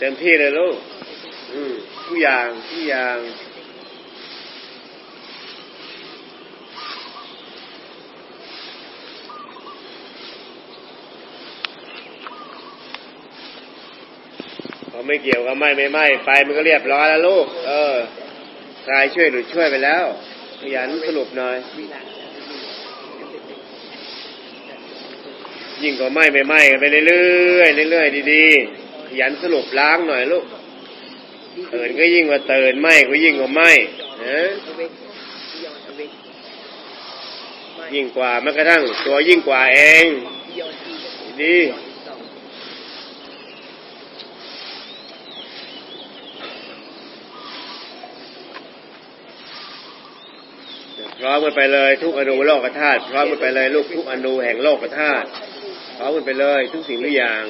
เต็มที่เลยลูกอืมทุกอย่างทุกอย่างพอไม่เกี่ยวกับไม่ไม่ไม่ไปมันก็เรียบร้อยแล้วลูก เออกายช่วยหรือช่วยไปแล้วขยันสรุปหน่อยยิ่งกว่าไม่ไม่ไม่กันไปเรื่อยๆเรื่อยๆดีๆ ยันสรุปล้างหน่อยลูกเตือนก็ยิ่งกว่าเตือนไม่ก็ยิ่งกว่าไม่นะยิ่งกว่าแม้กระทั่งตัวยิ่งกว่าเอง ดีพร้อมกันไปเลย ทุกอนุโลกธาตุพร้อมกันไปเลยลูกทุกอนุแห่งโลกธาตุพร้อมกันไปเลย ทุกสิ่งทุกอย่าง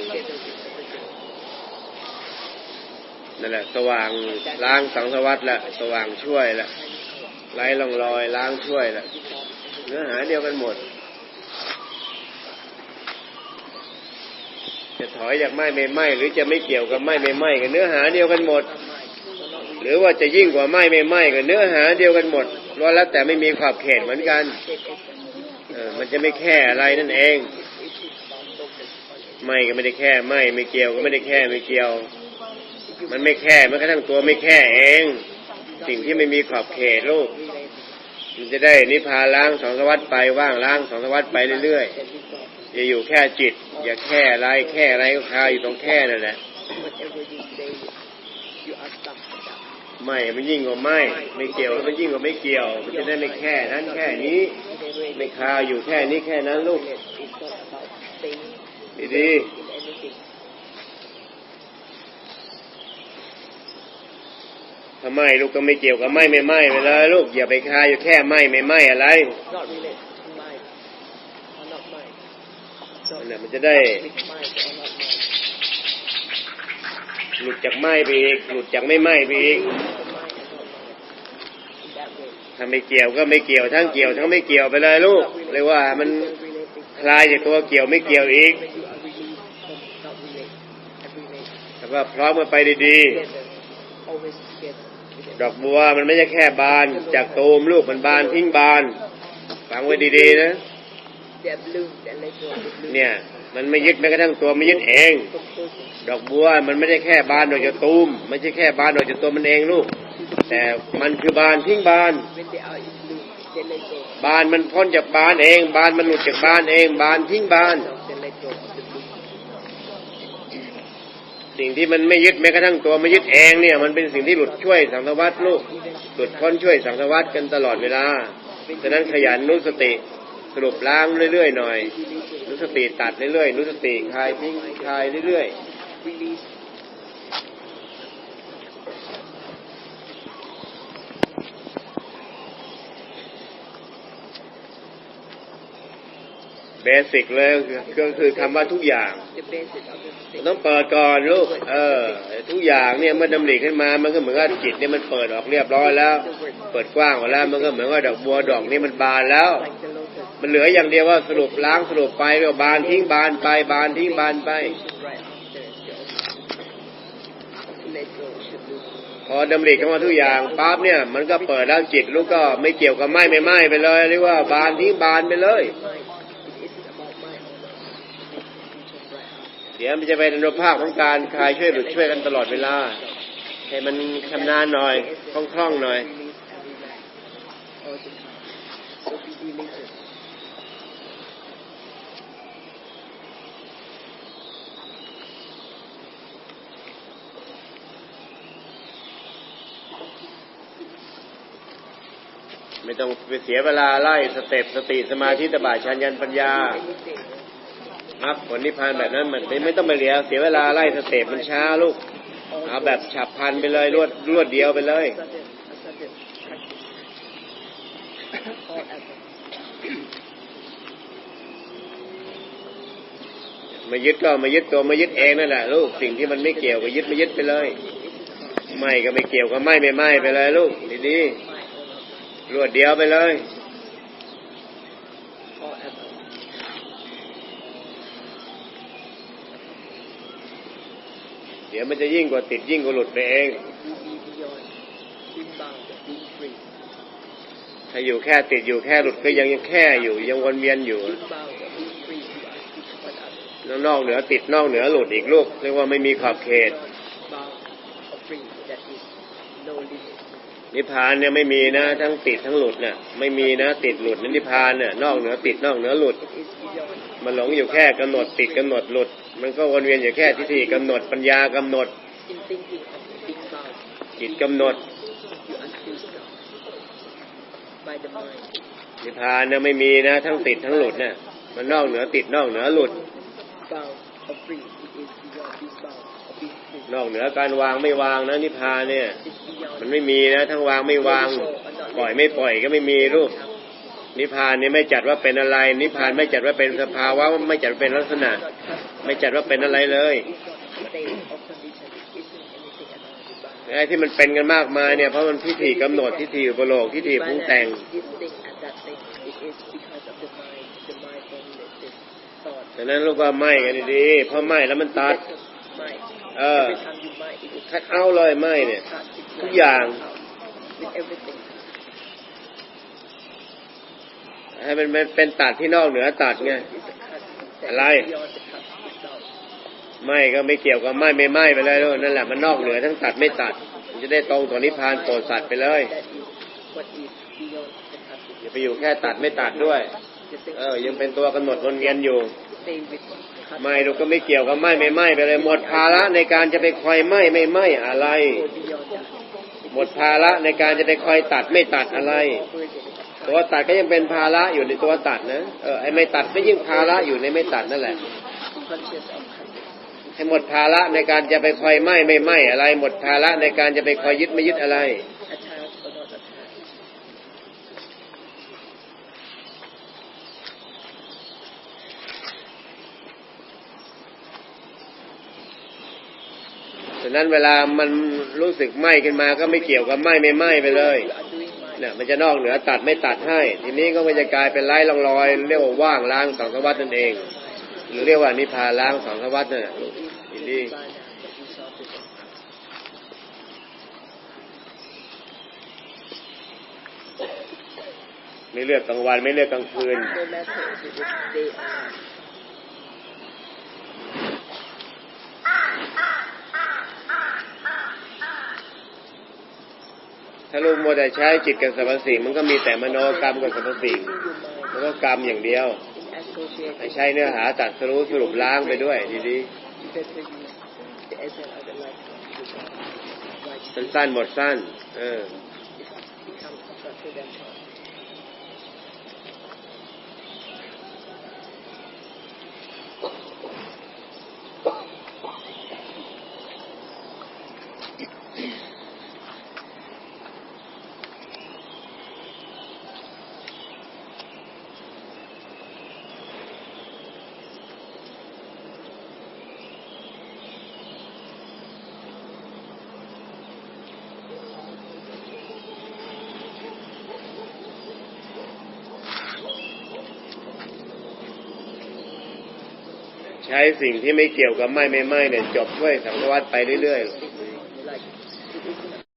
นั่นแหละ สว่างล้างสังสวัสดิ์ละสว่างช่วยละไล่ลองรอยล้างช่วยละเนื้อหาเดียวกันหมด จะถอยจากไม้ไม่ไม้หรือจะไม่เกี่ยวกับไม้ไม่ไม้กับเนื้อหาเดียวกันหมด หรือว่าจะยิ่งกว่าไม้ไม่ไม้กับเนื้อหาเดียวกันหมดล้วนแล้วแต่ไม่มีขอบเขตเหมือนกันเออมันจะไม่แค่อะไรนั่นเอง ไม้ก็ไม่ได้แค่ไม้ไม่เกี่ยวก็ไม่ได้แค่ไม่เกี่ยว มันไม่แค่มันกระทั่งตัวไม่แค่เอง สิ่งที่ไม่มีขอบเขตลูกมันจะได้นิพพานล้างสองสวัสดไปว่างล้างสองสวัสดไปเรื่อยๆอย่าอยู่แค่จิต อย่าแค่ไรแค่ไรก็คาอยู่ตรงแค่นั่นแหละไม่มันยิ่งกว่าไม่ไม่เกี่ยวมันยิ่งกว่าไม่เกี่ยว มันจะได้ไม่แค่นั้นแค่นี้ ไม่คาอยู่แค่นี้แค่นั้นลูกดีดี ทำไมลูกก็ไม่เกี่ยวกับไม่ไม่ไม่ไปเลยลูกอย่าไปคาอยู่แค่ไม่ไม่ไม่อะไร not related to mind or not mind นั่นแหละมันจะได้ with mind or not mind หลุดจากไม่ไปอีกหลุดจากไม่ไม่ไปอีก the mind and not mind in that way ถ้าไม่เกี่ยวก็ไม่เกี่ยวทั้งเกี่ยวทั้งไม่เกี่ยวไปเลยลูกเรียกว่ามัน relating คลายจากตัวเกี่ยวไม่เกี่ยวอีก when you are released from not relate and relate แล้วก็พร้อมกันไปดี together always together ๆ ดอกบัวมันไม่ใช่แค่บาน จากตูมลูกมันบานทิ้งบานฟังไว้ดีๆนะเนี่ย มันไม่ยึดแม้กระทั่งตัวไม่ยึดเอง ดอกบัวมันไม่ได้แค่บานออกจากตูมไม่ใช่แค่บานออกจากตัวมันเองลูก แต่มันคือบานทิ้งบานบานมันพ้นจากบานเอง บานมันหลุดจากบานเอง บานทิ้งบาน สิ่งที่มันไม่ยึดแม้กระทั่งตัวไม่ยึดเองเนี่ย มันเป็นสิ่งที่หลุดช่วยสังสวัตลูกหลุดพ้นช่วยสังสวัตกันตลอดเวลาฉะนั้นขยันนุสติสรุปล้างเรื่อยๆหน่อย นุสติตัดเรื่อยๆนุสติคลายทิ้งคลายเรื่อยๆ เบสิกเลยก็คือคำว่าทุกอย่าง the basis of the ต้องเปิดก่อนลูกเออ ทุกอย่างเนี่ยเมื่อดำริขึ้นมา มันก็เหมือนกับจิตเนี่ยมันเปิดออกเรียบร้อยแล้ว เปิดกว้างออกแล้วมันก็เหมือนว่าดอกบัวดอกนี้มันบานแล้ว like the lotus มันเหลืออย่างเดียวว่าสรุปล้างสรุปไปก็บานทิ้งบานไปบานทิ้งบานไป right after the let go should do พอดำริเข้ามาทุกอย่างปั๊บเนี่ย มันก็เปิดแล้วจิตลูกก็ไม่เกี่ยวกับไหม้ไม่ไหม้ไปเลยเรียกว่าบานทิ้งบานไปเลย ดี๋ยวมันจะเป็นอนุภาคของการคลายช่วยหลุดช่วยกันตลอดเวลาให้มันชำนาญหน่อยคล่องๆหน่อยไม่ต้องไปเสียเวลาไล่สเต็ปสติสมาธิตบะชัญญันปัญญา มรรคผลนิพพานแบบนั้นมันไม่ต้องไปเลียเสียเวลาไล่สเต็ปมันช้าลูก เอาแบบฉับพันไปเลยรวดรวดเดียวไปเลยมายึดก็มายึดตัวมายึดเองนั่นแหละลูกสิ่งที่มันไม่เกี่ยวก็ยึดมายึดไปเลยไม่ก็ไม่เกี่ยวก็ไม่ไม่ไม่ไปเลยลูกดีๆรวดเดียวไปเลย เดี๋ยวมันจะยิ่งกว่าติดยิ่งกว่าหลุดไปเองถ้าอยู่แค่ติดอยู่แค่หลุดก็ยังยังแค่อยู่ยังวนเวียนอยู่แล้วนอกเหนือติดนอกเหนือหลุดอีกลูกเรียกว่าไม่มีขอบเขตนิพพานเนี่ยไม่มีนะทั้งติดทั้งหลุดเนี่ยไม่มีนะติดหลุดนิพพานเนี่ยนอกเหนือติดนอกเหนือหลุด มันหลงอยู่แค่กำหนดติดกำหนดหลุด มันก็วนเวียนอยู่แค่ทิฏฐิกำหนดปัญญากำหนด จิตกำหนดนิพพานเนี่ยไม่มีนะ ทั้งติดทั้งหลุดเนี่ยมันนอกเหนือติดนอกเหนือหลุด นอกเหนือการวางไม่วางนะนิพพานเนี่ย มันไม่มีนะ ทั้งวางไม่วาง ปล่อยไม่ปล่อยก็ไม่มีรูปนิพพานนี่ไม่จัดว่าเป็นอะไร นิพพานไม่จัดว่าเป็นสภาวะไม่จัดเป็นลักษณะ ไม่จัดว่าเป็นอะไรเลยไอ้ที่มันเป็นกันมากมายเนี่ยเพราะมันพิธีกำหนดพิธีอุปโลกพิธีพูงแต่งฉะนั้นลูกว่าไหมกันดีเพราะไหมแล้วมันตัด เออคัดเอาเลยไหมเนี่ย ทุกอย่าง ให้มันเป็นตัดที่นอกเหนือตัดไงอะไร ไม่ก็ไม่เกี่ยวกับไม่ไม่ไม่ไปเลยนั่นแหละมันนอกเหนือทั้งตัดไม่ตัด จะได้ตรงต่อนิพพานโปรดสัตว์ไปเลยอย่าไปอยู่แค่ตัดไม่ตัดด้วย เออ ยังเป็นตัวกำหนดวนเวียนอยู่ไม่ลูกก็ไม่เกี่ยวกับไม่ไม่ไม่ไปเลย หมดภาระในการจะไปคอยไม่ไม่ไม่อะไร หมดภาระในการจะไปคอยตัดไม่ตัดอะไร ตัวตัดก็ยังเป็นภาระอยู่ในตัวตัดนะเออไอ้ไม่ตัดก็ยิ่งภาระอยู่ในไม่ตัดนั่นแหละ ให้หมดภาระในการจะไปคอยไหม่ไม่ไหม่อะไร หมดภาระในการจะไปคอยยึดไม่ยึดอะไรฉะนั้นเวลามันรู้สึกไหม้ขึ้นมาก็ไม่เกี่ยวกับไหม้ไม่ไหม้ไปเลยเนี่ยมันจะนอกเหนือตัดไม่ตัดให้ ทีนี้ก็มันจะกลายเป็นไร้ลองรอยเรียกว่าว่างล้างสังสารวัตนั่นเอง หรือเรียกว่านิพพานล้างสังสวัตนั่นแหละทีนี้ Nirvana that you saw today. ไม่เลือกกลางวันไม่เลือกกลางคืน ถ้าลูกโมวแต่ใช้จิตกับสรรพสิ่ง มันก็มีแต่มโนกรรมกับสรรพสิ่ง Using your mind มันก็กรรมอย่างเดียว ไม่ใช่เนื้อหาตัดสรู้สรุปล้างไปด้วยดีนี้สั้นหมดสั้น เอออ ใช้สิ่งที่ไม่เกี่ยวกับไม่ไม่ไม่เนี่ยจบช่วยสังสารวัตไปเรื่อย